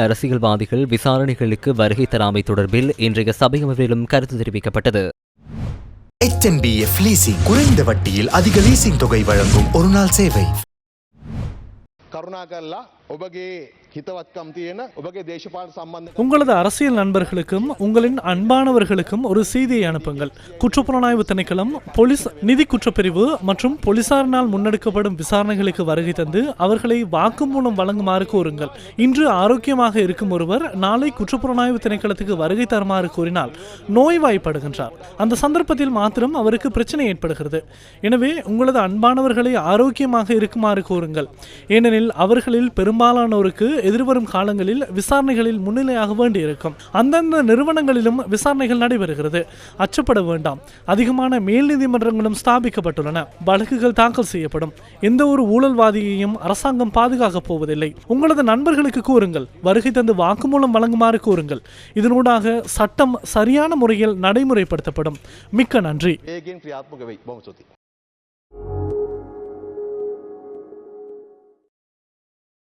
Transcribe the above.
அரசியல்வாதிகள் விசாரணைகளுக்கு வருகை தராமை தொடர்பில் இன்றைய சபை அமர்விலும் கருத்து தெரிவிக்கப்பட்டது. குறைந்த வட்டியில் அதிக லீசிங் தொகை வழங்கும் ஒரு நாள் சேவை. கருணாகர்லா உபகே உங்களது அரசியல் நண்பர்களுக்கும் உங்களின் அன்பானவர்களுக்கும் ஒரு செய்தியை அனுப்புங்கள். குற்றப்புலனாய்வு திணைக்களம் போலீஸ் நிதி குற்றப்பிரிவு மற்றும் போலீசாரினால் முன்னெடுக்கப்படும் விசாரணைகளுக்கு வருகை தந்து அவர்களை வாக்குமூலம் வழங்குமாறு கூறுங்கள். இன்று ஆரோக்கியமாக இருக்கும் ஒருவர் நாளை குற்றப்புலனாய்வு திணைக்களத்துக்கு வருகை தருமாறு கூறினால் நோய்வாய்ப்படுகின்றார். அந்த சந்தர்ப்பத்தில் மாத்திரம் அவருக்கு பிரச்சனை ஏற்படுகிறது. எனவே உங்களது அன்பானவர்களை ஆரோக்கியமாக இருக்குமாறு கூறுங்கள். ஏனெனில் அவர்களில் பெரும்பாலானோருக்கு எதிர்வரும் காலங்களில் விசாரணைகளில் முன்னிலையாக வேண்டியிருக்கும். அந்தந்த நிறுவனங்களிலும் விசாரணைகள் நடைபெறுகிறது. அச்சப்பட வேண்டாம். அதிகமான மேல் நீதிமன்றங்களும் ஸ்தாபிக்கப்பட்டுள்ளன. வழக்குகள் தாக்கல் செய்யப்படும். எந்த ஒரு ஊழல்வாதியையும் அரசாங்கம் பாதுகாக்கப் போவதில்லை. உங்களது நண்பர்களுக்கு கூறுங்கள். வருகை தந்து வாக்குமூலம் வழங்குமாறு கூறுங்கள். இதனூடாக சட்டம் சரியான முறையில் நடைமுறைப்படுத்தப்படும். மிக்க நன்றி.